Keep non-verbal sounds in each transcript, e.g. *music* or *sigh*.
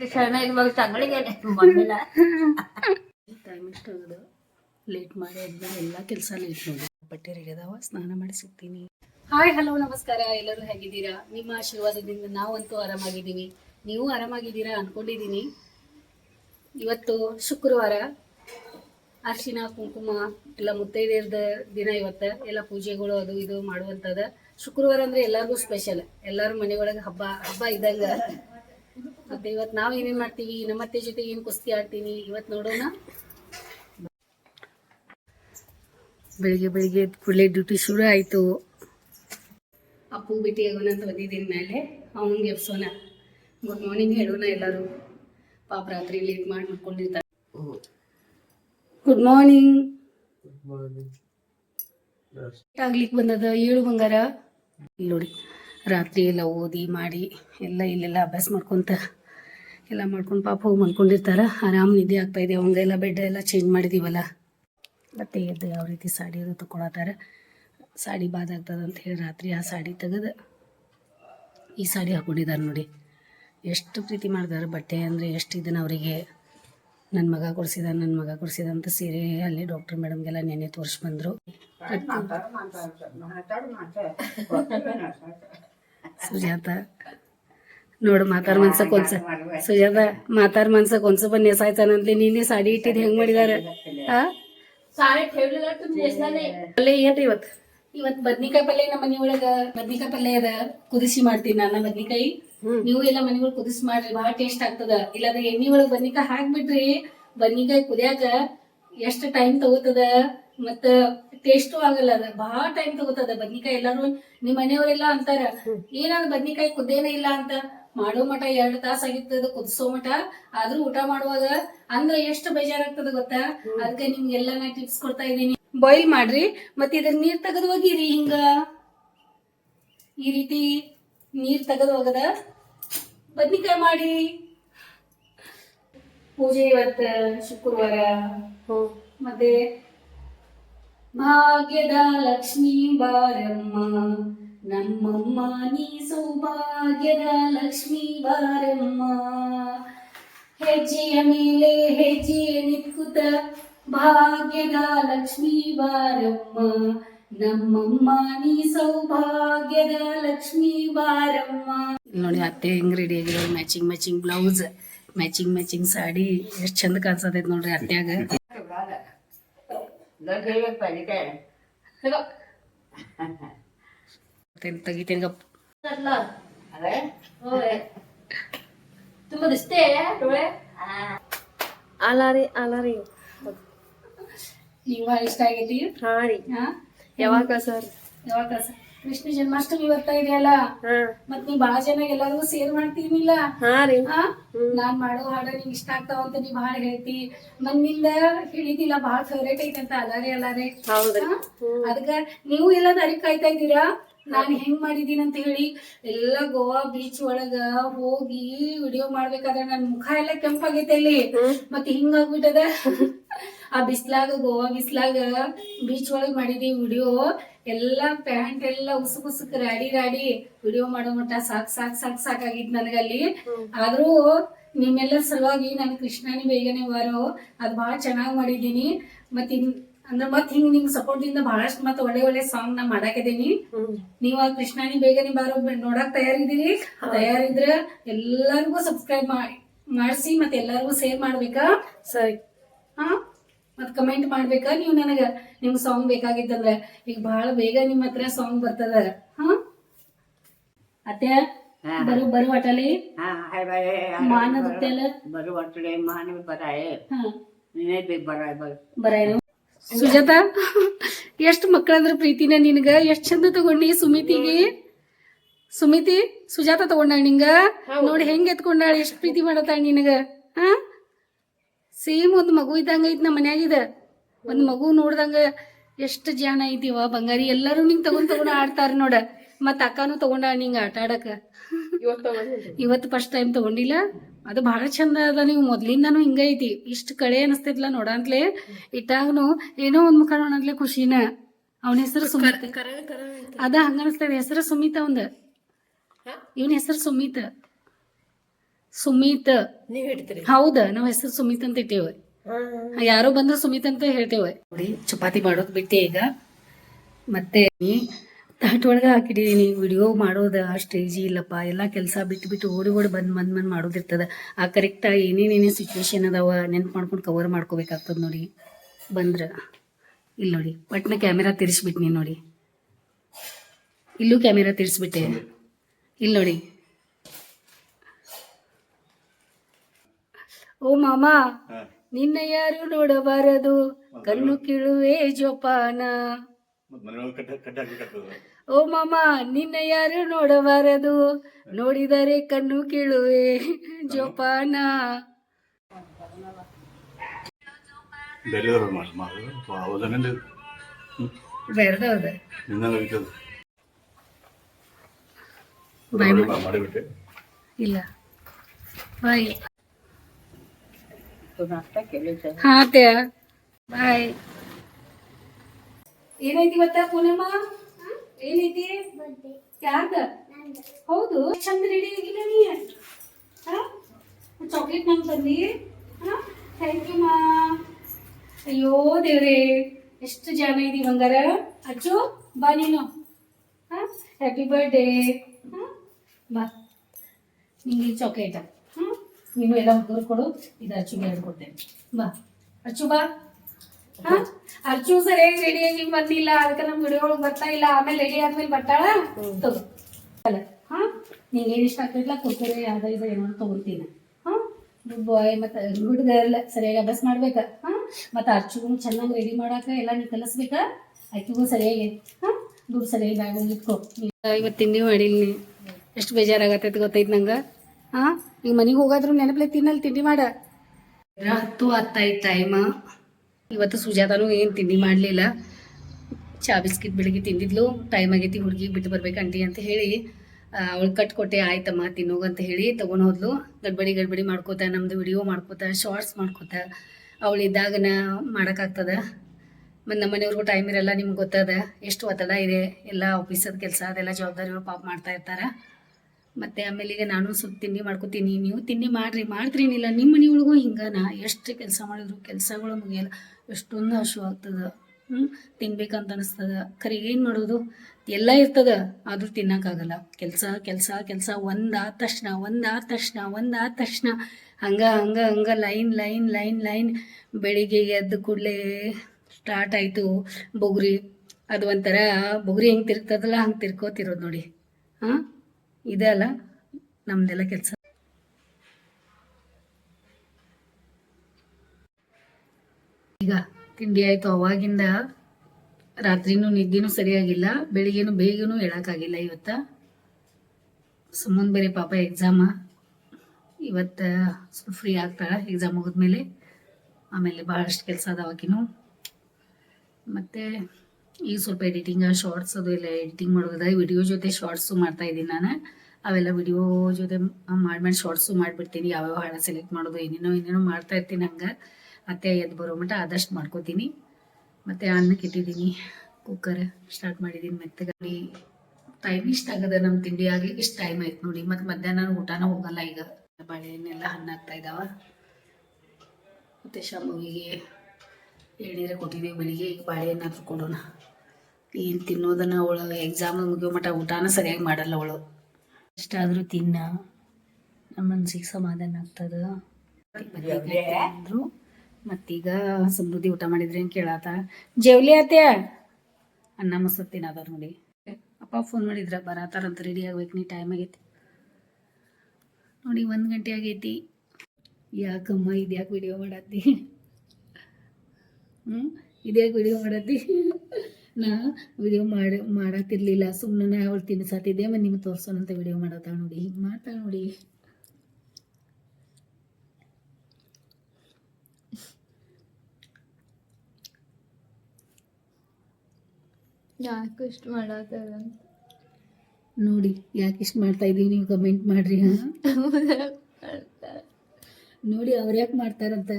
*laughs* Time late ಮಾಡಿ ಅದ್ಮೇಲೆ ಎಲ್ಲಾ ಕೆಲಸ ಲೇಟ್ ಮಾಡಿ. ಬಟ್ಟೆ ರೆಡಿ ಸ್ನಾನ ಮಾಡಿಸಿರ್ತೀನಿ. ಹಾಯ್ ಹಲೋ ನಮಸ್ಕಾರ. ಎಲ್ಲರೂ ಹೇಗಿದ್ದೀರಾ? ನಿಮ್ಮ ಆಶೀರ್ವಾದದಿಂದ ನಾವಂತೂ ಆರಾಮಾಗಿದ್ದೀವಿ. ನೀವು ಆರಾಮಾಗಿದ್ದೀರಾ ಅನ್ಕೊಂಡಿದ್ದೀನಿ. ಇವತ್ತು ಶುಕ್ರವಾರ ಅರ್ಶಿನ ಕುಂಕುಮ ಎಲ್ಲ ಮುತ್ತೈದೆಯರ್ದ ದಿನ ಇವತ್ತ. ಎಲ್ಲ ಪೂಜೆಗಳು ಅದು ಇದು ಮಾಡುವಂತದ ಶುಕ್ರವಾರ ಅಂದ್ರೆ ಎಲ್ಲರಿಗೂ ಸ್ಪೆಷಲ್ ಎಲ್ಲರ ಮನೆಯೊಳಗೆ ಹಬ್ಬ ಹಬ್ಬ ಇದ್ದಂಗ. ಮತ್ತೆ ಇವತ್ತು ನಾವು ಏನೇನ್ ಮಾಡ್ತೀವಿ? ನಮ್ಮ ಅತ್ತೆ ಜೊತೆ ಏನ್ ಕುಸ್ತಿ ಆಡ್ತೀನಿ? ಇವತ್ತು ನೋಡೋಣ. ಬೆಳಿಗ್ಗೆ ಬೆಳಿಗ್ಗೆ ಎದ್ದ ಕೂಡಲೇ ಡ್ಯೂಟಿ ಶುರು ಆಯ್ತು. ಅಪ್ಪು ಭೇಟಿ ಆಗೋಣ ಅಂತ ಬಂದಿದ್ದೀನಿ ಮೇಲೆ. ಅವನಿಗೆ ಎಬ್ಸೋಣ. ಗುಡ್ ಮಾರ್ನಿಂಗ್ ಹೇಳೋಣ ಎಲ್ಲರೂ. ಪಾಪ ರಾತ್ರಿ ಲೇಟ್ ಮಾಡಿ ಮಾಡ್ಕೊಂಡಿರ್ತಾರೆ ಗುಡ್ ಮಾರ್ನಿಂಗ್. ಆಗ್ಲಿಕ್ಕೆ ಬಂದದ. ಏಳು ಬಂಗಾರ. ಇಲ್ಲಿ ನೋಡಿ. ರಾತ್ರಿ ಎಲ್ಲ ಓದಿ ಮಾಡಿ ಎಲ್ಲ ಇಲ್ಲೆಲ್ಲ ಅಭ್ಯಾಸ ಮಾಡ್ಕೊಂತ ಎಲ್ಲ ಮಾಡ್ಕೊಂಡು ಪಾಪ ಹೋಗಿ ಮಲ್ಕೊಂಡಿರ್ತಾರ. ಆರಾಮ್ ನಿದ್ದೆ ಆಗ್ತಾ ಇದೆ. ಅವಂಗೆಲ್ಲ ಬೆಡ್ ಎಲ್ಲ ಚೇಂಜ್ ಮಾಡಿದೀವಲ್ಲ. ಮತ್ತೆ ಎದ್ದು ಯಾವ ರೀತಿ ಸಾಡಿ ಅದು ತಗೊಳತ್ತಾರ ಸಾಡಿ ಬಾದ್ ಅಂತ ಹೇಳಿ ರಾತ್ರಿ ಆ ಸಾಡಿ ತೆಗೆದು ಈ ಸಾಡಿ ಹಾಕೊಂಡಿದ್ದಾರೆ ನೋಡಿ. ಎಷ್ಟು ಪ್ರೀತಿ ಮಾಡಿದಾರೆ ಬಟ್ಟೆ ಅಂದರೆ ಎಷ್ಟು ಇದನ್ನ ಅವರಿಗೆ. ನನ್ನ ಮಗ ಕೊಡಿಸಿದ ನನ್ನ ಮಗ ಕೊಡಿಸಿದ ಅಂತ ಸೀರೆ ಅಲ್ಲಿ ಡಾಕ್ಟರ್ ಮೇಡಮ್ಗೆಲ್ಲ ನೆನೆ ತೋರಿಸಿ ಬಂದರು. ಸುಜಾತ. ನೋಡು ಮಾತಾರ ಮನ್ಸಕ್ ಕೊನ್ಸ ಸುಜಾತ ಮಾತಾರ ಮನ್ಸ ಕೊಂಚ ಬಂದ್ ನೆಸಾಯ್ತಾನಂತ್ಲಿ ನೀನೇ ಸಾಡಿ ಇಟ್ಟಿದ್ ಹೆಂಗ್ ಮಾಡಿದಾರ? ಪಲ್ಲೆ ಏನ್ರಿ ಇವತ್? ಇವತ್ ಬದ್ನಿಕಾಯಿ ಪಲ್ಲೆ ನಮ್ಮ ಮನಿ ಒಳಗ ಬದ್ನಿಕಾಯಿ ಪಲ್ಲೆ ಅದ. ಕುದಿಸಿ ಮಾಡ್ತೀನಿ ನಾನು ಬದ್ನಿಕಾಯಿ. ನೀವು ಎಲ್ಲ ಮನಿಗಳು ಕುದಿಸಿ ಮಾಡ್ರಿ ಬಹಳ ಟೇಸ್ಟ್ ಆಗ್ತದ. ಇಲ್ಲಾಂದ್ರೆ ಎಣ್ಣಿ ಒಳಗ ಬದ್ನಿಕಾಯಿ ಹಾಕ್ಬಿಟ್ರಿ. ಬದ್ನಿಕಾಯಿ ಕುದಿಯಾಕ ಎಷ್ಟ್ ಟೈಮ್ ತಗೋತದ? ಮತ್ತ ಟೇಸ್ಟು ಆಗಲ್ಲ ಅದ. ಬಹಳ ಟೈಮ್ ತಗೋತದ ಬದ್ನಿಕಾಯಿ ಎಲ್ಲಾರು ನಿಮ್ ಮನೆಯವರೆಲ್ಲ ಅಂತಾರ ಏನಾದ ಬದ್ನಿಕಾಯಿ ಕುದ್ದೇನ ಇಲ್ಲ ಅಂತ? ಮಾಡೋ ಮಟ ಎರಡ್ ತಾಸ ಆಗಿರ್ತದ ಕುದಿಸೋ ಮಟ ಆದ್ರೂ ಊಟ ಮಾಡುವಾಗ ಅಂದ್ರ ಎಷ್ಟು ಬೇಜಾರಾಗ್ತದ ಗೊತ್ತಾ? ಅದಕ್ಕೆ ನಿಮ್ಗೆಲ್ಲ ನಾ ಟಿಪ್ಸ್ ಕೊಡ್ತಾ ಇದೀನಿ ಬಾಯ್ಲ್ ಮಾಡ್ರಿ ಮತ್ತೆ ಇದ್ರ ನೀರ್ ತೆಗೆದು ಹೋಗಿರಿ ಹಿಂಗ. ಈ ರೀತಿ ನೀರ್ ತೆಗೆದು ಹೋಗದ. ಬದ್ನಿಕಾಯಿ ಮಾಡಿ. ಪೂಜೆ ಇವತ್ತ ಶುಕ್ರವಾರ. ಮತ್ತೆ ಭಾಗ್ಯದ ಲಕ್ಷ್ಮೀ ಬಾರಮ್ಮ, ನಮ್ಮಮ್ಮ ನೀ ಸೌಭಾಗ್ಯದ ಲಕ್ಷ್ಮೀ ಬಾರಮ್ಮ. ಹೆಜ್ಜೆಯ ಮೇಲೆ ಹೆಜ್ಜೆಯ ನಿಕ್ಕುತ ಭಾಗ್ಯದ ಲಕ್ಷ್ಮೀ ಬಾರಮ್ಮ, ನಮ್ಮಮ್ಮ ನೀ ಸೌಭಾಗ್ಯದ ಲಕ್ಷ್ಮೀ ಬಾರಮ್ಮ. ನೋಡಿ ಅತ್ತೆ ಹೆಂಗ್ ರೆಡಿ ಆಗಿರೋ matching matching blouse matching matching sari, ಎಷ್ಟು ಚಂದ ಕಾಣಿಸತೈತೆ ನೋಡ್ರಿ ಅತ್ಯಾಗ घरी पाहिजे काय? होय. तुम्ही दिसते डोळे? आला रे आला रे. निघालीस काय गेली हा रे. हा? येवा का सर? येवा का सर? ಕೃಷ್ಣ ಜನ್ಮಾಷ್ಟಮಿ ಬರ್ತಾ ಇದೆಯಲ್ಲ? ಮತ್ ನೀವ್ ಬಹಳ ಜನ ಎಲ್ಲರಿಗೂ ಸೇರ್ ಮಾಡ್ತೀನಿಲ್ಲ ನಾನ್ ಮಾಡೋ ಹಾಡ ನಿಂಗ್ ಇಷ್ಟ ಆಗ್ತಾವ ಅಂತ ನೀವ್ ಬಾಳ ಹೇಳ್ತಿ. ಮನ್ನಿಂದ ಹೇಳಿದಿಲ್ಲ ಬಹಳ ಫೇವ್ರೇಟ್ ಐತಿ ಅಂತ ಅಲ್ಲಾರೆ ಹೌದ್ರಿ. ಹಾ? ಅದಕ್ಕ ನೀವು ಎಲ್ಲ ತಾರೀಕ್ ಕಾಯ್ತಾ ಇದ್ದೀರಾ? ನಾನ್ ಹೆಂಗ್ ಮಾಡಿದೀನಿ ಅಂತ ಹೇಳಿ ಎಲ್ಲ ಗೋವಾ ಬೀಚ್ ಒಳಗ ಹೋಗಿ ವಿಡಿಯೋ ಮಾಡ್ಬೇಕಾದ್ರೆ ನನ್ ಮುಖ ಎಲ್ಲ ಕೆಂಪಾಗೈತೆ ಅಲ್ಲಿ. ಮತ್ತೆ ಹಿಂಗಾಗ್ಬಿಟ್ಟದ? ಆ ಬಿಸ್ಲಾಗ ಗೋವಾ ಬಿಸ್ಲಾಗ ಬೀಚ್ ಒಳಗ್ ಮಾಡಿದೀವಿ ವಿಡಿಯೋ ಎಲ್ಲಾ ಪ್ಯಾಂಟ್ ಎಲ್ಲಾ ಉಸುಕ್ ಉಸುಕ್ ರಾಡಿ ರಾಡಿ ವಿಡಿಯೋ ಮಾಡೋ ಮಟ್ಟ ಸಾಕ್ ಸಾಕ್ ಸಾಕ್ ಸಾಕಾಗಿತ್ ನನಗಲ್ಲಿ ಆದ್ರೂ ನಿಮ್ಮೆಲ್ಲರ ಸಲುವಾಗಿ ನಾನು ಕೃಷ್ಣನಿ ಬೇಗನೆ ಬಾರೋ. ಅದ್ ಬಹಳ ಚೆನ್ನಾಗ್ ಮಾಡಿದೀನಿ ಮತ್ ಇನ್ ಅಂದ್ರೆ ಮತ್ ಹಿಂಗ್ ನಿಮ್ ಸಪೋರ್ಟ್ ಇಂದ ಬಹಳಷ್ಟು ಮತ್ ಒಳ್ಳೆ ಒಳ್ಳೆ ಸಾಂಗ್ ನಾ ಮಾಡಾಕಿದೀನಿ. ನೀವ್ ಕೃಷ್ಣಾನಿ ಬೇಗ ಬೇಗನೆ ಬಾರೋ ನೋಡಕ್ ತಯಾರಿದ್ದೀರಿ ತಯಾರಿದ್ರ ಎಲ್ಲಾರ್ಗು ಸಬ್ಸ್ಕ್ರೈಬ್ ಮಾಡಿ ಮಾಡ್ಸಿ ಮತ್ತೆ ಎಲ್ಲಾರ್ಗು ಶೇರ್ ಮಾಡ್ಬೇಕಾ? ಸರಿ. ಹಾ? ಮತ್ ಕಮೆಂಟ್ ಮಾಡ್ಬೇಕಾ? ನೀವ್ ನನಗ ನಿಮ್ ಸಾಂಗ್ ಬೇಕಾಗಿತ್ತಂದ್ರ. ಈಗ ಬಹಳ ಬೇಗ ನಿಮ್ ಹತ್ರ ಸಾಂಗ್ ಬರ್ತದ. ಹಾ? ಅತ್ತೆ ಬರು ಬರು ಅಟಲಿ. ಮಾನದ ಬರು ಅಟಲಿ ಮಾನವ ಬರಾಯ ನೀನೇ ಬೇಕು ಬರಾಯ ಬರಾಯ ಸುಜಾತ ಎಷ್ಟು ಮಕ್ಕಳಂದ್ರ ಪ್ರೀತಿನ ನಿನಗ ಎಷ್ಟ್ ಚಂದ ತಗೊಂಡಿ ಸುಮಿತಿಗೆ? ಸುಮಿತಿ ಸುಜಾತ ತಗೊಂಡಾಳ ನಿಂಗ? ನೋಡಿ ಹೆಂಗ್ ಎತ್ಕೊಂಡಾಳ ಎಷ್ಟ್ ಪ್ರೀತಿ ಮಾಡತಾಳ ನಿನಗ? ಹ? ಸೇಮ್ ಒಂದ್ ಮಗು ಇದ್ದಂಗ ಐತ್ ನಮ್ಮ ಮನ್ಯಾಗಿದ. ಒಂದ್ ಮಗು ನೋಡ್ದಂಗ ಎಷ್ಟು ಜಾನ ಐತಿವ ಬಂಗಾರಿ ಎಲ್ಲರೂ ನಿಂಗ್ ತಗೊಂಡ್ ತಗೊಂಡ್ ಆಡ್ತಾರ ನೋಡ. ಮತ್ ಅಕ್ಕನೂ ತಗೊಂಡಾಳ ನಿಂಗ ಆಟ ಆಡಕ. ಇವತ್ತು ಫಸ್ಟ್ ಟೈಮ್ ತಗೊಂಡಿಲ್ಲ. ಅದು ಬಹಳ ಚಂದ ಅದ ನೀವು ಮೊದ್ಲಿಂದನು ಹಿಂಗ ಐತಿ. ಇಷ್ಟ ಕಳೆ ಅನಸ್ತೈತ್ಲ ನೋಡಂತ್ಲೆ ಇಟ್ಟಾಗನು ಏನೋ ಒಂದ್ ಮುಖ ನೋಡಂತ್ಲೆ ಖುಷಿನ. ಅವನ ಹೆಸರು ಸುಮಿತ್. ಅದ ಹಂಗ ಅನಸ್ತದ ಹೆಸರು ಸುಮಿತ್ ಅವಂದ. ಇವನ ಹೆಸರು ಸುಮಿತ್. ಸುಮಿತ್. ಹೌದ ನಾವ್ ಹೆಸರು ಸುಮಿತ್ ಅಂತ ಇಟ್ಟೇವ. ಯಾರೋ ಬಂದ್ರ ಸುಮಿತ್ ಅಂತ ಹೇಳ್ತೇವೆ. ನೋಡಿ ಚಪಾತಿ ಮಾಡೋದ್ ಬಿಟ್ಟೆ ಈಗ. ಮತ್ತೆ ತಾಟ್ ಒಳಗೆ ಹಾಕಿಟ್ಟಿದ್ದೀನಿ ವಿಡಿಯೋ ಮಾಡೋದು ಅಷ್ಟು ಈಜಿ ಇಲ್ಲಪ್ಪ. ಎಲ್ಲ ಕೆಲಸ ಬಿಟ್ಟು ಬಿಟ್ಟು ಓಡಿ ಓಡಿ ಬಂದು ಬಂದು ಬಂದು ಮಾಡೋದಿರ್ತದೆ. ಆ ಕರೆಕ್ಟಾಗಿ ಏನೇನೇನೇ ಸಿಚುವೇಶನ್ ಅದಾವ ನೆನ್ಪು ಮಾಡ್ಕೊಂಡು ಕವರ್ ಮಾಡ್ಕೋಬೇಕಾಗ್ತದೆ ನೋಡಿ. ಬಂದ್ರೆ ಇಲ್ಲಿ ನೋಡಿ. ಪಟ್ನ ಕ್ಯಾಮೆರಾ ನೀನು ನೋಡಿ. ಇಲ್ಲೂ ಕ್ಯಾಮೆರಾ ತಿರ್ಸ್ಬಿಟ್ಟೆ. ಇಲ್ಲಿ ನೋಡಿ. ಓ ಮಾಮ ನಿನ್ನ ಯಾರು ನೋಡಬಾರದು? ಕಣ್ಣು ಕೀಳುವೆ ಜೋಪಾನ. ಓ ಮಾಮ ನಿನ್ನ ಯಾರು ನೋಡಬಾರದು? ನೋಡಿದರೆ ಕಣ್ಣು ಕೀಳುವೆ ಜೋಪಾನ. ಇಲ್ಲ. ಬಾಯ್. ಬಾಯ್. ಏನೈತಿ ಗೊತ್ತಾ ಪೂನಮ್ಮ? ಏನೈತಿ? ಯಾರ್ದ? ಹೌದು ಚಂದ ರೆಡಿ ಆಗಿಲ್ಲ ನೀ? ಚಾಕ್ಲೇಟ್ ನಂಗೆ ತಂದಿ. ಥ್ಯಾಂಕ್ ಯು ಮಾ. ಅಯ್ಯೋ ದೇವ್ರೆ ಎಷ್ಟು ಜನ ಇದೀವಿ ಹಂಗಾರ ಅಚ್ಚು ಬಾ ನೀನು. ಹ್ಯಾಪಿ ಬರ್ಡೇ ಬಾ. ನಿಂಗೆ ಚಾಕ್ಲೇಟ ಹಾಂ ನೀನು ಎಲ್ಲ ಹುಡುಗರು ಕೊಡು ಇದು ಅಚ್ಚುಗೆ ಬೇರೆ ಕೊಡ್ತೇನೆ ಬಾ. ಅಚ್ಚು ಬಾ. ಹಾ? ಹೇಗ್ ರೆಡಿ ಆಗಿ ಬಂದಿಲ್ಲ ಅದಕ್ಕೆ ನಮ್ ವಿಡಿಯೋ ಒಳಗ್ ಬರ್ತಾ ಇಲ್ಲ ಆಮೇಲೆ ರೆಡಿ ಆದ್ಮೇಲೆ ಬರ್ತಾಳ? ತಗೋ. ಅಲ್ಲ ಹಾ? ನಿಂಗೆ ಏನು ಇಷ್ಟ ಆಗ್ತಿಲ್ಲ ಕೊಡ್ತೀರಿ? ಯಾವ್ದೋ ಇದು ಏನೋ ತಗೊಳ್ತೀನಿ ಹಾ? ಗುಡ್ ಬಾಯ್ ಮತ್ತೆ ಹುಡುಗರೆಲ್ಲ ಗರ್ಲ್ ಸರಿಯಾಗಿ ಅಭ್ಯಾಸ ಮಾಡ್ಬೇಕ? ಹಾ? ಮತ್ತೆ ಅರ್ಚು ಚೆನ್ನಾಗಿ ರೆಡಿ ಮಾಡಾಕ ಎಲ್ಲ ನೀ ಕಲಿಸ್ಬೇಕ? ಆಕಿಗೂ ಸರಿಯಾಗಿ. ಹಾ? ದುಡ್ಡು ಸರಿಯಾಗಿ ಬ್ಯಾಗ್ ಇಟ್ಕೊ. ಇವತ್ತು ತಿಂಡಿ ಮಾಡಿಲ್ಲ ನೀ. ಎಷ್ಟು ಬೇಜಾರಾಗತ್ತೈತಿ ಗೊತ್ತೈತಿ ನಂಗ? ಹಾ? ಈಗ ಮನೆಗೆ ಹೋಗಾದ್ರು ನೆನಪಲೆ ತಿನ್ನಲ್ಲಿ ತಿಂಡಿ ಮಾಡ. ಹತ್ತು ಹತ್ತಾಯ್ತು ಟೈಮ್ ಇವತ್ತು ಸುಜಾತನೂ ಏನು ತಿಂಡಿ ಮಾಡಲಿಲ್ಲ? ಚಾ ಬಿಸ್ಕಿಟ್ ಬೆಳಿಗ್ಗೆ ತಿಂದಿದ್ಲು. ಟೈಮ್ ಆಗೈತಿ ಹುಡುಗಿ ಬಿಟ್ಟು ಬರ್ಬೇಕು ಅಂಟಿ ಅಂತ ಹೇಳಿ ಅವಳು ಕಟ್ ಕೊಟ್ಟೆ ಆಯ್ತಮ್ಮ, ತಿನ್ನೋಗು ಅಂತ ಹೇಳಿ ತೊಗೊಂಡು ಹೋದ್ಲು. ಗಡ್ಬಡಿ ಗಡ್ಬಡಿ ಮಾಡ್ಕೋತ, ನಮ್ದು ವಿಡಿಯೋ ಮಾಡ್ಕೋತ ಶಾರ್ಟ್ಸ್ ಮಾಡ್ಕೋತ. ಅವಳಿದ್ದಾಗನ ಮಾಡೋಕ್ಕಾಗ್ತದ? ಮತ್ತು ನಮ್ಮ ಮನೆಯವ್ರಿಗೂ ಟೈಮ್ ಇರಲ್ಲ, ನಿಮ್ಗೆ ಗೊತ್ತದ? ಎಷ್ಟು ಒತ್ತಡ ಇದೆ? ಎಲ್ಲ ಆಫೀಸದ ಕೆಲಸ ಅದೆಲ್ಲ ಜವಾಬ್ದಾರಿಗಳು ಪಾಪ ಮಾಡ್ತಾ ಇರ್ತಾರೆ. ಮತ್ತು ಆಮೇಲೆ ಈಗ ನಾನು ಸ್ವಲ್ಪ ತಿಂಡಿ ಮಾಡ್ಕೋತೀನಿ. ನೀವು ತಿಂಡಿ ಮಾಡ್ರಿ ಮಾಡ್ತೀನಿಲ್ಲ ನಿಮ್ಮ ಮನೆಯೊಳಗೂ ಹಿಂಗನ. ಎಷ್ಟು ಕೆಲಸ ಮಾಡಿದ್ರು ಕೆಲಸಗಳು ಮುಗಿಯಲ್ಲ. ಎಷ್ಟೊಂದು ಹಸು ಆಗ್ತದ. ಹ್ಞೂ ತಿನ್ಬೇಕಂತ ಅನಿಸ್ತದ. ಖರೆ ಏನು ಮಾಡೋದು? ಎಲ್ಲ ಇರ್ತದ. ಆದರೂ ತಿನ್ನೋಕ್ಕಾಗಲ್ಲ. ಕೆಲಸ ಕೆಲಸ ಕೆಲಸ ಒಂದಾದ ತಕ್ಷಣ ಒಂದಾದ ತಕ್ಷಣ ಒಂದಾದ ತಕ್ಷಣ. ಹಂಗೆ ಹಂಗೆ ಹಂಗೆ ಲೈನ್ ಲೈನ್ ಲೈನ್ ಲೈನ್ ಬೆಳಿಗ್ಗೆ ಎದ್ದ ಕೂಡಲೇ ಸ್ಟಾರ್ಟ್ ಆಯಿತು ಬೊಗ್ರಿ. ಅದು ಒಂಥರ ಬೊಗ್ರಿ ಹೆಂಗೆ ತಿರ್ಗ್ತದಲ್ಲ, ಹಂಗೆ ತಿರ್ಕೋತಿರೋದು ನೋಡಿ. ಹಾಂ ಇದೆ ಅಲ್ಲ? ನಮ್ದೆಲ್ಲ ಕೆಲಸ. ಈಗ ತಿಂಡಿ ಆಯಿತು. ಅವಾಗಿಂದ ರಾತ್ರಿನೂ ನಿದ್ದೆನೂ ಸರಿಯಾಗಿಲ್ಲ. ಬೆಳಿಗ್ಗೆನೂ ಬೇಗನೂ ಹೇಳೋಕ್ಕಾಗಿಲ್ಲ ಇವತ್ತ. ಸುಮ್ಮನೆ ಬೇರೆ ಪಾಪ ಎಕ್ಸಾಮ ಇವತ್ತು ಸ್ವಲ್ಪ ಫ್ರೀ ಆಗ್ತಾಳೆ ಎಕ್ಸಾಮ್ ಮುಗಿದ್ಮೇಲೆ. ಆಮೇಲೆ ಬಹಳಷ್ಟು ಕೆಲಸ ಅದಾವಕಿನೂ ಮತ್ತು ಈಗ ಸ್ವಲ್ಪ ಎಡಿಟಿಂಗ್ ಶಾರ್ಟ್ಸ್ ಅದು ಎಲ್ಲ ಎಡಿಟಿಂಗ್ ಮಾಡೋದ ವಿಡಿಯೋ ಜೊತೆ ಶಾರ್ಟ್ಸು ಮಾಡ್ತಾ ಇದ್ದೀನಿ ನಾನು. ಅವೆಲ್ಲ ವಿಡಿಯೋ ಜೊತೆ ಮಾಡಿ ಮಾಡಿ ಶಾರ್ಟ್ಸು ಮಾಡಿಬಿಡ್ತೀನಿ. ಯಾವ್ಯಾವ ಹಾಡ ಸೆಲೆಕ್ಟ್ ಮಾಡೋದು, ಏನೇನೋ ಏನೇನೋ ಮಾಡ್ತಾ ಇರ್ತೀನಿ ಹಂಗೆ. ಮತ್ತೆ ಎದ್ದು ಬರೋ ಮಟ್ಟ ಆದಷ್ಟು ಮಾಡ್ಕೋತೀನಿ. ಮತ್ತು ಅನ್ನಕ್ಕೆ ಇಟ್ಟಿದ್ದೀನಿ ಕುಕ್ಕರ್ ಸ್ಟಾರ್ಟ್ ಮಾಡಿದ್ದೀನಿ ಮೆತ್ತಗಡಿ ಟೈಮ್ ಇಷ್ಟ ಆಗದ ನಮ್ಮ ತಿಂಡಿ ಆಗ್ಲಿಕ್ಕೆ ಇಷ್ಟು ಟೈಮ್ ಆಯ್ತು ನೋಡಿ. ಮತ್ತು ಮಧ್ಯಾಹ್ನ ಊಟನ ಹೋಗಲ್ಲ ಈಗ. ಬಾಳೆಹಣ್ಣೆಲ್ಲ ಹಣ್ಣಾಗ್ತಾ ಇದ್ದಾವ ಮತ್ತು ಶಾಮಿಗೆ ಎಳ್ನೀರು ಕೊಟ್ಟಿದ್ದೀವಿ ಬೆಳಿಗ್ಗೆ. ಈಗ ಬಾಳೆಹಣ್ಣಾದ್ರೂ ಕೊಡೋಣ. ಏನು ತಿನ್ನೋದನ್ನ ಅವಳು? ಎಕ್ಸಾಮ್ ಮುಗಿಯೋ ಮಟ್ಟ ಊಟನ ಸರಿಯಾಗಿ ಮಾಡಲ್ಲ ಅವಳು. ಎಷ್ಟಾದರೂ ತಿನ್ನ. ನಮ್ಮ ಮನ್ಸಿಗೆ ಸಮಾಧಾನ ಆಗ್ತದ. ಅಂದರು. ಮತ್ತೀಗ ಸಮೃದ್ಧಿ ಊಟ ಮಾಡಿದ್ರೆ ಏನು ಕೇಳಾತ? ಜೇವ್ಲಿ ಆತ್ಯ ಅನ್ನ ಮೊಸರು ತಿನ್ನದ ನೋಡಿ. ಅಪ್ಪ ಫೋನ್ ಮಾಡಿದ್ರ ಬರತಾರಂತ ರೆಡಿ ಆಗ್ಬೇಕು ನೀ ಟೈಮ್ ಆಗೈತಿ. ನೋಡಿ ಒಂದು ಗಂಟೆ ಆಗೈತಿ. ಯಾಕಮ್ಮ ಇದ್ಯಾಕೆ ವಿಡಿಯೋ ಮಾಡತ್ತಿ? ಹ್ಞೂ ಇದ್ಯಾಕೆ ವಿಡಿಯೋ ಮಾಡತ್ತಿ? ನಾ ವಿಡಿಯೋ ಮಾಡಿ ಮಾಡಾತಿರ್ಲಿಲ್ಲ. ಸುಮ್ಮನೆ ಅವಳು ತಿನ್ನಿಸಾತಿದ್ದೆ ಮತ್ತು ನಿಮ್ಗೆ ತೋರ್ಸೋಣಂತ ವಿಡಿಯೋ ಮಾಡತ್ತಾಳ ನೋಡಿ. ಹಿಂಗೆ ಮಾಡ್ತಾಳೆ ನೋಡಿ. ಯಾಕೆ ಇಷ್ಟ ಮಾಡತ್ತದ ನೋಡಿ ಯಾಕೆ ಇಷ್ಟ ಮಾಡ್ತಾ ಇದೀವಿ ನೀವು ಕಮೆಂಟ್ ಮಾಡ್ರಿ ಹಾಂ? ನೋಡಿ ಅವ್ರು ಯಾಕೆ ಮಾಡ್ತಾರಂತ?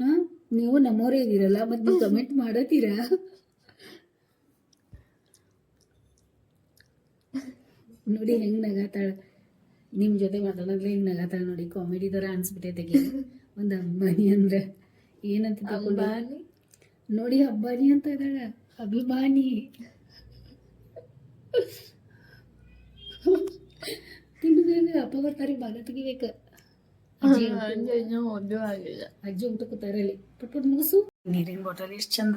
ಹಾಂ? ನೀವು ನಮ್ಮವರೇ ಇದೀರಲ್ಲ ಮತ್ತು ನೀವು ಕಮೆಂಟ್ ಮಾಡತ್ತೀರಾ ನೋಡಿ ಹೆಂಗೆ ನಗಾತಾಳ. ನಿಮ್ಮ ಜೊತೆ ಮಾತಾಡೋದ್ಲೆ ಹೆಂಗ್ ನಗಾತಾಳ ನೋಡಿ ಕಾಮಿಡಿ ಥರ ಅನ್ಸ್ಬಿಟ್ಟೈತೆ ಒಂದು ಅಂಬಾನಿ ಅಂದ್ರೆ. ಏನಂತ ಅಂಬಾನಿ? ಬಾನಿ ನೋಡಿ ಅಬ್ಬಾನಿ ಅಂತ ಇದ್ದಾಳ. ಅಭಿಮಾನಿ ತಿಂಡಿದ್ರೆ ಅಪ್ಪ ಬರ್ತಾರೆ ಬಾಲ ತೆಗಿಬೇಕು. ಅಜ್ಜಿ ಊಟ ಕೂತಾರೆ ಅಲ್ಲಿ ಪಟ್ ಪಟ್ ಮುಗಿಸು. ನೀರಿನ ಬಾಟಲ್ ಎಷ್ಟು ಚಂದ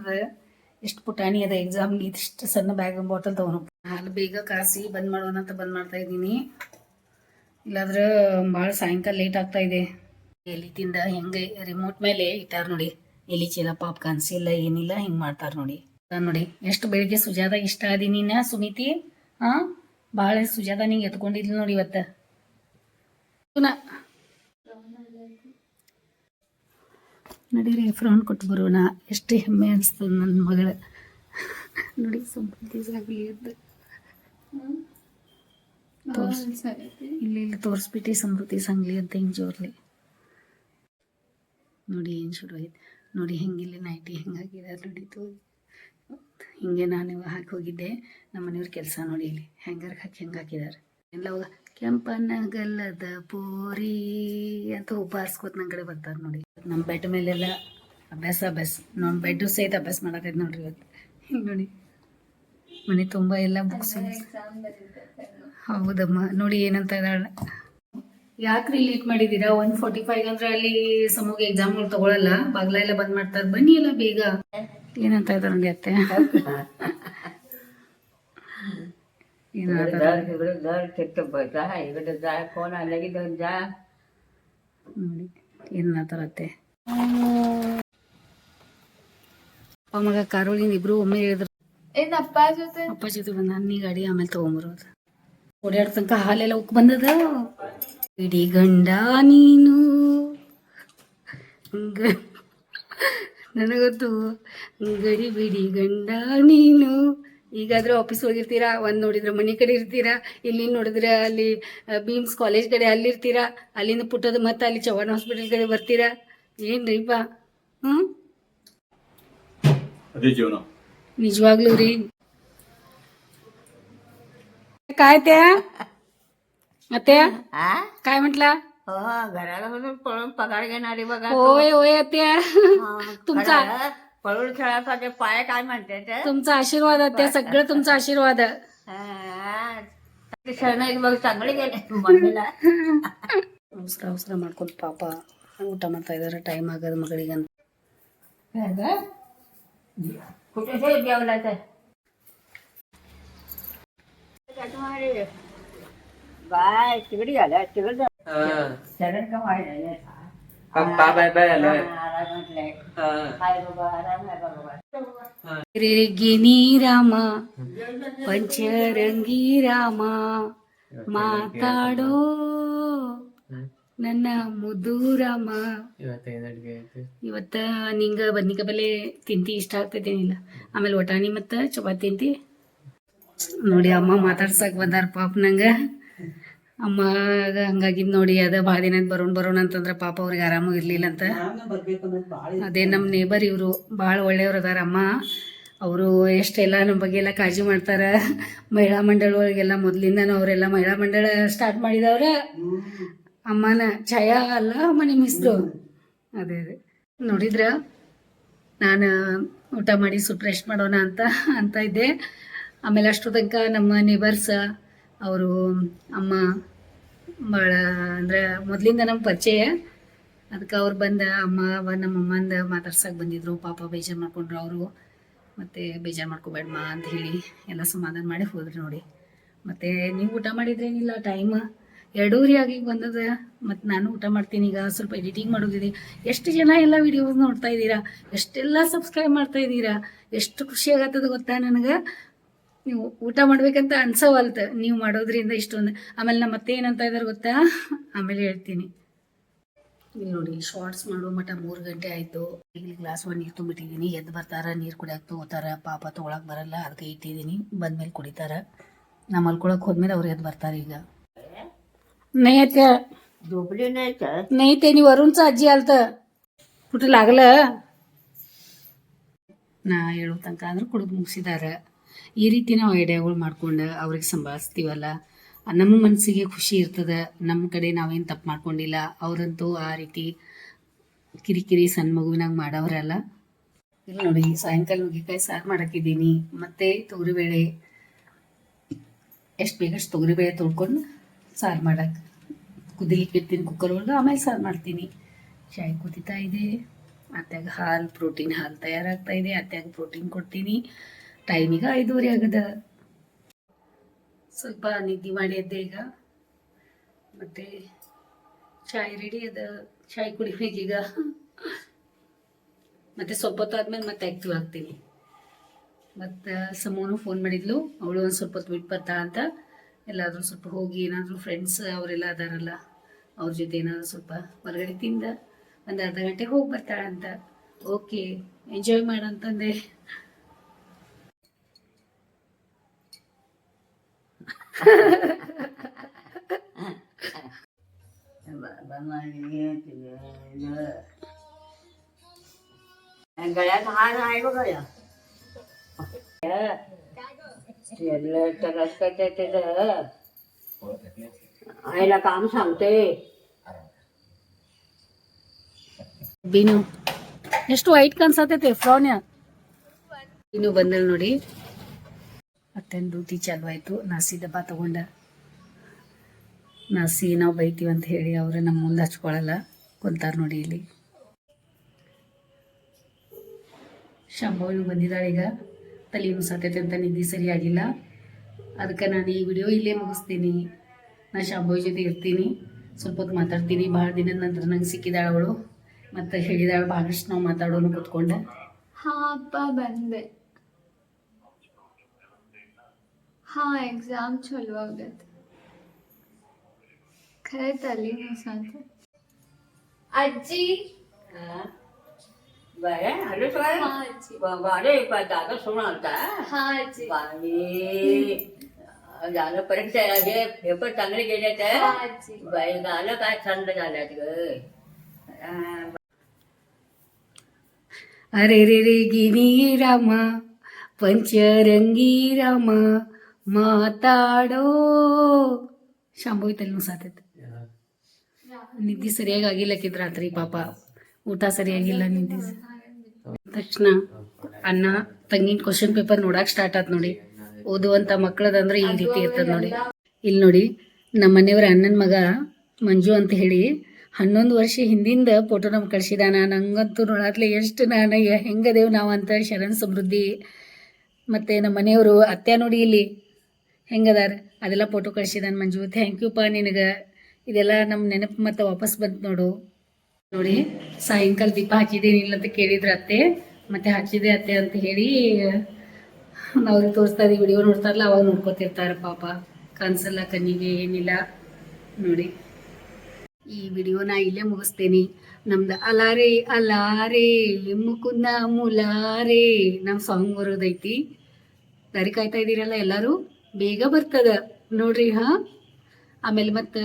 ಎಷ್ಟು ಪುಟಾಣಿ ಅದ ಎಕ್ಸಾಮ್ಗೆ ಇದಿಷ್ಟು ಸಣ್ಣ ಬ್ಯಾಗ್ ಬಾಟಲ್ ತಗೊಂಡು ಹಾಲು ಬೇಗ ಕಾಸಿ ಬಂದ್ ಮಾಡೋಣ ಅಂತ ಬಂದ್ ಮಾಡ್ತಾ ಇದ್ದೀನಿ. ಇಲ್ಲಾಂದ್ರೆ ಭಾಳ ಸಾಯಂಕಾಲ ಲೇಟ್ ಆಗ್ತಾ ಇದೆ. ಎಲಿ ತಿಂದ ಹೆಂಗೆ ರಿಮೋಟ್ ಮೇಲೆ ಇಟ್ಟಾರ ನೋಡಿ. ಎಲಿ ಚೀಲ ಪಾಪ್ ಕಾಣಿಸಿಲ್ಲ, ಏನಿಲ್ಲ, ಹಿಂಗೆ ಮಾಡ್ತಾರ ನೋಡಿ. ನೋಡಿ. ಎಷ್ಟು ಬೆಳಿಗ್ಗೆ ಸುಜಾತ ಇಷ್ಟ ಆದೀನಿ ಸುಮಿತಿ? ಹಾ ಭಾಳ ಸುಜಾತ ನಿಂಗೆ ಎತ್ಕೊಂಡಿದ್ಲು ನೋಡಿ ಇವತ್ತು. ನಡೀರಿ ಫ್ರೌನ್ ಕೊಟ್ಟು ಬರೋಣ. ಎಷ್ಟು ಹೆಮ್ಮೆ ಅನಿಸ್ತದೆ ನನ್ನ ಮಗಳ. ನೋಡಿ ಸಂಪತ್ತಿ ಅಂತ. ತೋರ್ಸ್ ಇಲ್ಲಿ ಇಲ್ಲಿ ತೋರಿಸ್ಬಿಟ್ಟು ಸಮೃದ್ಧಿ ಸಂಗ್ಲಿ ಅಂತ ಹಿಂಗೆ ಜೋರ್ಲಿ. ನೋಡಿ ಏನು ಶುರು ಆಯ್ತು. ನೋಡಿ ಹೆಂಗಿಲ್ಲಿ ನೈಟಿ ಹೆಂಗಾಗಿದೆ ನೋಡಿ ತೋ ಹಿಂಗೆ ನಾನು ಹಾಕಿ ಹೋಗಿದ್ದೆ. ನಮ್ಮ ಮನೆಯವ್ರ ಕೆಲಸ ನೋಡಿ ಇಲ್ಲಿ. ಹ್ಯಾಂಗರ್ಗೆ ಹಾಕಿ ಹೆಂಗೆ ಹಾಕಿದ್ದಾರೆ ಎಲ್ಲ ಹೋಗ ಕೆಂಪನ ಗಲ್ಲದ ಪೋರಿ ಅಂತ ಉಪಾರಿಸ್ಕೋತ ನನ್ನ ಕಡೆ ಬರ್ತಾರೆ ನೋಡಿ. ನಮ್ಮ ಬೆಡ್ ಮೇಲೆಲ್ಲ ಅಭ್ಯಾಸ ಅಭ್ಯಾಸ. ನಮ್ಮ ಬೆಡ್ಡು ಸಹಿತ ಅಭ್ಯಾಸ ಮಾಡೋಕೈತೆ ನೋಡ್ರಿ ಇವತ್ತು. ಹಿಂಗೆ ನೋಡಿ. ಮನೆ ತುಂಬಾ ಎಲ್ಲ ಬುಕ್ಸ್ ಹೌದಮ್ಮ. ನೋಡಿ ಏನಂತ ಇದ್ದಾಳೆ. ಯಾಕ್ರಿ ಲೇಟ್ ಮಾಡಿದೀರಾ ಒನ್ ಫೋರ್ಟಿ ಫೈವ್ ಅಂದ್ರೆ ಅಲ್ಲಿ ಸಮೂಹ ಎಕ್ಸಾಮ್ಗಳು ತಗೊಳಲ್ಲ. ಬಾಗ್ಲ ಎಲ್ಲ ಬಂದ್ ಮಾಡ್ತಾರೆ. ಬನ್ನಿ ಎಲ್ಲ ಬೇಗ. ಏನಂತ ಇದಾರೆ ನಂಗೆ ಅತ್ತೆ? ನೋಡಿ ಏನಾತಾರ ಅತ್ತೆ? ಮಗ ಕಾರೋಳಿನ ಇಬ್ರು ಒಮ್ಮೆ ಹೇಳಿದ್ರು. ಏನ್ ಅಪ್ಪ ಜೊತೆ? ಅಪ್ಪ ಜೊತೆ ಬಂದ ನೀ ಗಾಡಿ ಆಮೇಲೆ ತಗೊಂಬರೋದು. ಓಡಾಡ ತನಕ ಹಾಲೆಲ್ಲ ಉಕ್ ಬಂದದ? ಇಡಿ ಗಂಡ ನೀನು. ಗ- ನನಗೊತ್ತು ಗಡಿ ಬಿಡಿ ಗಂಡ ನೀನು. ಈಗಾದ್ರೂ ಆಫೀಸ್ ಹೋಗಿರ್ತೀರಾ? ಒಂದು ನೋಡಿದ್ರೆ ಮನೆ ಕಡೆ ಇರ್ತೀರಾ? ಇಲ್ಲಿ ನೋಡಿದ್ರೆ ಅಲ್ಲಿ ಬೀಮ್ಸ್ ಕಾಲೇಜ್ ಕಡೆ ಅಲ್ಲಿರ್ತೀರಾ ಅಲ್ಲಿಂದ ಪುಟ್ಟದ ಮತ್ತೆ ಅಲ್ಲಿ ಚವ್ಹಾಣ್ ಹಾಸ್ಪಿಟಲ್ ಕಡೆ ಬರ್ತೀರಾ? ಏನ್ರಿಪ್ಪ ಹ್ಞೂ ಅದೇ ಜೀವನ. निजवागलू रे काय त्या आत्या हा काय म्हटला हो घराला म्हणून पळून पगार घेणारी बघा होय होय आत्या तुमचा खरं, पळून खेळासाठी पाय काय म्हणते ते तुमचा आशीर्वाद आत्या सगळं तुमचा आशीर्वाद शरण बघ चांगली गेले मम्मीला ಅವಸರ ಅವಸರ ಮಾಡ್ಕೊಂಡು ಪಾಪ ಊಟ ಮಾಡ್ತಾ ಇದಾರೆ ಟೈಮ್ ಆಗದ ಮಗಳಿಗಂತ ફૂટે છે બે ઓલા થાય ભાઈ ચીગડી હાલે ચીગડી ચરણ પંચરંગી રામા માતાડો. ನನ್ನ ಮುದೂರಮ್ಮ ಇವತ್ತ ನಿಂಗ ಬದ್ನಿಕ ಬಲೆ ತಿಂತಿ ಇಷ್ಟ ಆಗ್ತೈತೇನಿಲ್ಲ ಆಮೇಲೆ ಒಟಾಣಿ ಮತ್ತ ಚಪಾತಿ ತಿಂತಿ. ನೋಡಿ ಅಮ್ಮ ಮಾತಾಡ್ಸಕ್ ಬಂದಾರ ಪಾಪ ನಂಗ. ಅಮ್ಮ ಹಂಗಾಗಿದ್ ನೋಡಿ ಅದ ಭಾಳ ದಿನ ಬರೋಣ ಬರೋಣ ಅಂತಂದ್ರ ಪಾಪ ಅವ್ರಿಗೆ ಆರಾಮು ಇರ್ಲಿಲ್ಲ ಅಂತ. ಅದೇ ನಮ್ಮ ನೇಬರ್ ಇವರು ಭಾಳ ಒಳ್ಳೆಯವ್ರು ಅದಾರ ಅಮ್ಮ. ಅವರು ಎಷ್ಟೆಲ್ಲ ನಮ್ಮ ಬಗ್ಗೆ ಎಲ್ಲ ಕಾಳಜಿ ಮಾಡ್ತಾರ. ಮಹಿಳಾ ಮಂಡಳ ಒಳಗೆಲ್ಲ ಮೊದ್ಲಿಂದನೂ ಅವರೆಲ್ಲ ಮಹಿಳಾ ಮಂಡಳ ಸ್ಟಾರ್ಟ್ ಮಾಡಿದವ್ರ. ಅಮ್ಮನ ಛಾಯಾ ಅಲ್ಲ ಅಮ್ಮ ನಿಮ್ಮ ಹೆಸರು ಅದೇ ಅದೇ. ನೋಡಿದ್ರ ನಾನು ಊಟ ಮಾಡಿ ಸ್ವಲ್ಪ ರೆಸ್ಟ್ ಮಾಡೋಣ ಅಂತ ಅಂತ ಇದ್ದೆ. ಆಮೇಲೆ ಅಷ್ಟು ತನಕ ನಮ್ಮ ನೇಬರ್ಸ್ ಅವರು ಅಮ್ಮ ಭಾಳ ಅಂದ್ರೆ ಮೊದಲಿಂದ ನಮ್ಮ ಪರಿಚಯ. ಅದಕ್ಕೆ ಅವ್ರು ಬಂದ ಅಮ್ಮ ನಮ್ಮ ಅಮ್ಮಂದ ಮಾತಾಡ್ಸಕ್ಕೆ ಬಂದಿದ್ರು. ಪಾಪ ಬೇಜಾರು ಮಾಡ್ಕೊಂಡ್ರು ಅವರು. ಮತ್ತು ಬೇಜಾರು ಮಾಡ್ಕೋಬೇಡಮ್ಮ ಅಂತ ಹೇಳಿ ಎಲ್ಲ ಸಮಾಧಾನ ಮಾಡಿ ಹೋದ್ರು ನೋಡಿ. ಮತ್ತು ನೀವು ಊಟ ಮಾಡಿದ್ರೇನಿಲ್ಲ ಟೈಮ್ ಎರಡೂವರೆ ಆಗಿ ಬಂದದ. ಮತ್ತು ನಾನು ಊಟ ಮಾಡ್ತೀನಿ, ಈಗ ಸ್ವಲ್ಪ ಎಡಿಟಿಂಗ್ ಮಾಡೋದಿದೆ. ಎಷ್ಟು ಜನ ಎಲ್ಲ ವಿಡಿಯೋಸ್ ನೋಡ್ತಾ ಇದ್ದೀರಾ? ಎಷ್ಟೆಲ್ಲ ಸಬ್ಸ್ಕ್ರೈಬ್ ಮಾಡ್ತಾ ಇದ್ದೀರಾ? ಎಷ್ಟು ಖುಷಿ ಆಗತ್ತದ ಗೊತ್ತಾ ನನಗೆ? ನೀವು ಊಟ ಮಾಡ್ಬೇಕಂತ ಅನ್ಸವಲ್ತ. ನೀವು ಮಾಡೋದ್ರಿಂದ ಇಷ್ಟೊಂದು. ಆಮೇಲೆ ನಮ್ಮ ಮತ್ತೆ ಏನಂತ ಇದಾರೆ ಗೊತ್ತಾ? ಆಮೇಲೆ ಹೇಳ್ತೀನಿ. ಇಲ್ಲಿ ನೋಡಿ ಶಾರ್ಟ್ಸ್ ಮಾಡೋ, ಮಟ ಮೂರು ಗಂಟೆ ಆಯಿತು. ಇಲ್ಲಿ ಗ್ಲಾಸ್ ಒಂದು ನೀರು ತುಂಬಿಟ್ಟಿದ್ದೀನಿ. ಎದ್ದು ಬರ್ತಾರ, ನೀರು ಕುಡಿಯಕ್ಕೆ ತಗೋತಾರ. ಪಾಪ ತೊಗೊಳಕ್ಕೆ ಬರಲ್ಲ ಅದಕ್ಕೆ ಇಟ್ಟಿದ್ದೀನಿ. ಬಂದ್ಮೇಲೆ ಕುಡಿತಾರ. ನಾ ಮಲ್ಕೊಳಕ್ ಹೋದ್ಮೇಲೆ ಅವ್ರು ಎದ್ದು ಬರ್ತಾರೆ ಈಗ. नाही आहेत का झोपली नाही तर नाही त्यांनी वरूनच आजी आलत कुठं लागलं ನಾ ಹೇಳೋ ತನಕ ಅಂದ್ರೆ ಕುಡಿದು ಮುಗಿಸಿದಾರ ಈ ರೀತಿ ನಾವು ಐಡಿಯಾಗಳು ಮಾಡ್ಕೊಂಡು ಅವ್ರಿಗೆ ಸಂಭಾಳಿಸ್ತೀವಲ್ಲ ನಮ್ಮ ಮನಸ್ಸಿಗೆ ಖುಷಿ ಇರ್ತದೆ ನಮ್ಮ ಕಡೆ ನಾವೇನು ತಪ್ಪು ಮಾಡ್ಕೊಂಡಿಲ್ಲ ಅವರಂತೂ ಆ ರೀತಿ ಕಿರಿಕಿರಿ ಸಣ್ಣ ಮಗುವಿನಾಗ ಮಾಡವ್ರಲ್ಲ ಇಲ್ಲಿ ನೋಡಿ ಸಾಯಂಕಾಲ ನುಗ್ಗೆಕಾಯಿ ಸಾರು ಮಾಡಕ್ಕಿದ್ದೀನಿ ಮತ್ತೆ ತೊಗರಿಬೇಳೆ ಎಷ್ಟು ಬೇಕಷ್ಟು ತೊಗರಿಬೇಳೆ ತೊಳ್ಕೊಂಡು ಸಾರು ಮಾಡಕ್ಕೆ ಕುದಿಲಿಕ್ಕೆ ಇಡ್ತೀನಿ ಕುಕ್ಕರ್ ಒಳಗೆ. ಆಮೇಲೆ ಸಾರು ಮಾಡ್ತೀನಿ. ಚಾಯ್ ಕುದಿತಾ ಇದೆ. ಅತ್ಯಾಗ ಹಾಲು ಪ್ರೋಟೀನ್ ಹಾಲು ತಯಾರಾಗ್ತಾ ಇದೆ. ಅತ್ಯಾಗ ಪ್ರೋಟೀನ್ ಕೊಡ್ತೀನಿ. ಟೈಮಿಗೆ ಐದೂವರೆ ಆಗದ. ಸ್ವಲ್ಪ ನಿದ್ದೆ ಮಾಡಿ ಅದೇ ಈಗ. ಮತ್ತೆ ಚಾಯ್ ರೆಡಿ ಅದ. ಚಾಯ್ ಕುಡಿಬೇಕೀಗ ಮತ್ತೆ ಸ್ವಲ್ಪ ಹೊತ್ತು ಆದ್ಮೇಲೆ ಮತ್ತೆ ಆಕ್ಟಿವ್ ಆಗ್ತೀನಿ. ಮತ್ತು ಸಮೂನು ಫೋನ್ ಮಾಡಿದ್ಲು. ಅವಳು ಒಂದು ಸ್ವಲ್ಪ ಹೊತ್ತು ಬಿಟ್ಟು ಬರ್ತಾ ಅಂತ. ಎಲ್ಲಾದರೂ ಸ್ವಲ್ಪ ಹೋಗಿ ಏನಾದರೂ ಫ್ರೆಂಡ್ಸ್ ಅವರೆಲ್ಲ ಅದಾರಲ್ಲ. ಅವ್ರ ಜೊತೆ ಏನಾದರೂ ಸ್ವಲ್ಪ ಹೊರಗಡೆ ತಿಂದ ಒಂದು ಅರ್ಧ ಗಂಟೆ ಹೋಗಿ ಬರ್ತಾಳಂತ ಓಕೆ ಎಂಜಾಯ್ ಮಾಡಂತಂದೆ गळ्यात हार आहे बघ या त्याला त्रास काय त्याचं आईला काम सांगते ಬೀನು ಎಷ್ಟು ವೈಟ್ ಕಾಣಿಸತೈತೆ ಫ್ರಾನ್ಯ ಬೀನು ಬಂದಲ್ ನೋಡಿ ಮತ್ತೇನು ಡ್ಯೂಟಿ ಚಾಲು ಆಯಿತು ನಾಸಿ ಡಬ್ಬ ತಗೊಂಡ ನಾಸಿ ನಾವು ಬೈತೀವಿ ಅಂತ ಹೇಳಿ ಅವ್ರೆ ನಮ್ಮ ಮುಂದೆ ಹಚ್ಕೊಳಲ್ಲ ಕುಂತಾರ ನೋಡಿ ಇಲ್ಲಿ ಶಂಭವನು ಬಂದಿದ್ದಾಳೆ ಈಗ ತಲೆ ನುಸಾತೈತೆ ಅಂತ ನಿದ್ದೆ ಸರಿಯಾಗಿಲ್ಲ ಅದಕ್ಕೆ ನಾನು ಈ ವಿಡಿಯೋ ಇಲ್ಲೇ ಮುಗಿಸ್ತೀನಿ ನಾ ಶಾಂಭವಿ ಜೊತೆ ಇರ್ತೀನಿ. ಸ್ವಲ್ಪ ಹೊತ್ತು ಮಾತಾಡ್ತೀನಿ. ಭಾಳ ದಿನದ ನಂತರ ನಂಗೆ ಸಿಕ್ಕಿದಾಳ ಅವಳು. ಮತ್ತೆ ಹೇಳಿದಾಳ ಭಾಳಷ್ಟು ನಾವು ಮಾತಾಡೋನು ಕೂತ್ಕೊಂಡು. ಹಾ ಅಪ್ಪ ಬಂದೆ. ಹಾ ಎಕ್ಸಾಮ್ ಚಲೋ ಆಗತ್ತೆ ಅಜ್ಜಿ. ತಲೆ ಸಾಂತ ಅಜ್ಜಿ. ಬರೇ ಅಜ್ಜಿ ಬಾರೇ ಇಪ್ಪತ್ತಾಗ ಸುಣ ಅಂತ. ಹಾ ಅಜ್ಜಿ. ಬಾ झालं परीक्षा हे पेपर चांगले गेले तर ಹಾ ಅಜ್ಜಿ बाई झालं काय थंड झाल्यात ग ಅರೆ ರೆ ರೆ ಗಿನಿ ರಾಮ ಪಂಚರಂಗಿ ರಾಮ ಮಾತಾಡೋ ಶಾಂಭವಿ ತಲೆ ನುಸಾತೈತೆ ನಿದ್ದೆ ಸರಿಯಾಗಿ ಆಗಿಲ್ಲಕ್ಕಿದ್ ರಾತ್ರಿ ಪಾಪ ಊಟ ಸರಿಯಾಗಿಲ್ಲ ನಿದ್ದೆ ತಕ್ಷಣ ಅನ್ನ ತಂಗಿನ ಕ್ವಶನ್ ಪೇಪರ್ ನೋಡಕ್ ಸ್ಟಾರ್ಟ್ ಆತ್ ನೋಡಿ ಓದುವಂತ ಮಕ್ಕಳದಂದ್ರೆ ಈ ರೀತಿ ಇರ್ತದ ನೋಡಿ. ಇಲ್ಲಿ ನೋಡಿ ನಮ್ಮ ಮನೆಯವ್ರ ಅಣ್ಣನ ಮಗ ಮಂಜು ಅಂತ ಹೇಳಿ ಹನ್ನೊಂದು ವರ್ಷ ಹಿಂದಿಂದ ಫೋಟೋ ನಮ್ಗೆ ಕಳ್ಸಿದಾನ ನಂಗಂತೂ ನೋಡಾತ್ಲೆ ಎಷ್ಟು ನಾನು ಹೆಂಗದೇವ್ ನಾವು ಅಂತ ಶರಣ್ ಸಮೃದ್ಧಿ. ಮತ್ತು ನಮ್ಮ ಮನೆಯವರು ಅತ್ತೆ ನೋಡಿ ಇಲ್ಲಿ ಹೆಂಗದಾರ? ಅದೆಲ್ಲ ಫೋಟೋ ಕಳ್ಸಿದಾನ ಮಂಜು. ಥ್ಯಾಂಕ್ ಯು ಪಾ ನಿನಗೆ. ಇದೆಲ್ಲ ನಮ್ಮ ನೆನಪು ಮತ್ತೆ ವಾಪಸ್ ಬಂತು ನೋಡು. ನೋಡಿ ಸಾಯಂಕಾಲ ದೀಪ ಹಚ್ಚಿದೇನಿಲ್ಲ ಅಂತ ಕೇಳಿದ್ರು ಅತ್ತೆ. ಮತ್ತೆ ಹಚ್ಚಿದೆ ಅತ್ತೆ ಅಂತ ಹೇಳಿ ಅವ್ರಿಗೆ ತೋರಿಸ್ತಾ ಇದ್ದೀವಿ, ವಿಡಿಯೋ ನೋಡ್ತಾರಲ್ಲ, ಅವಾಗ ನೋಡ್ಕೊತಿರ್ತಾರೆ ಪಾಪ. ಕನ್ಸಲ್ಲ ಕಣ್ಣಿಗೆ ಏನಿಲ್ಲ. ನೋಡಿ. ಈ ವಿಡಿಯೋನ ಇಲ್ಲೇ ಮುಗಿಸ್ತೇನೆ. ನಮ್ದು ಅಲಾರೆ ಅಲಾರೆ ಮುಕುಂದ ಮುಲಾರೆ ನಮ್ಮ ಸಾಂಗ್ ಬರೋದೈತಿ. ದಾರಿ ಕಾಯ್ತಾ ಇದ್ದೀರಲ್ಲ ಎಲ್ಲರೂ? ಬೇಗ ಬರ್ತದ. ನೋಡ್ರಿ, ಹಾ? ಆಮೇಲೆ ಮತ್ತೆ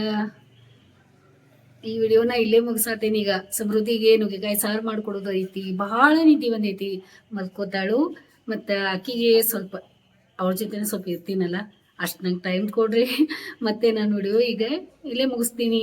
ಈ ವಿಡಿಯೋನ ಇಲ್ಲೇ ಮುಗಿಸಾತೇನೆ ಈಗ. ಸಮೃದ್ಧಿಗೆ ನುಗ್ಗೆಕಾಯಿ ಸಾರು ಮಾಡ್ಕೊಡೋದೈತಿ. ಬಹಳ ನಿಧಿ ಬಂದೈತಿ. ಮಲ್ಕೋತಾಳು. ಮತ್ತು ಆಕಿಗೆ ಸ್ವಲ್ಪ ಅವ್ರ ಜೊತೆ ಸ್ವಲ್ಪ ಇರ್ತೀನಲ್ಲ, ಅಷ್ಟು ನಂಗೆ ಟೈಮ್ ಕೊಡ್ರಿ. ಮತ್ತೆ ನಾನು ವಿಡಿಯೋ ಈಗ ಇಲ್ಲೇ ಮುಗಿಸ್ತೀನಿ.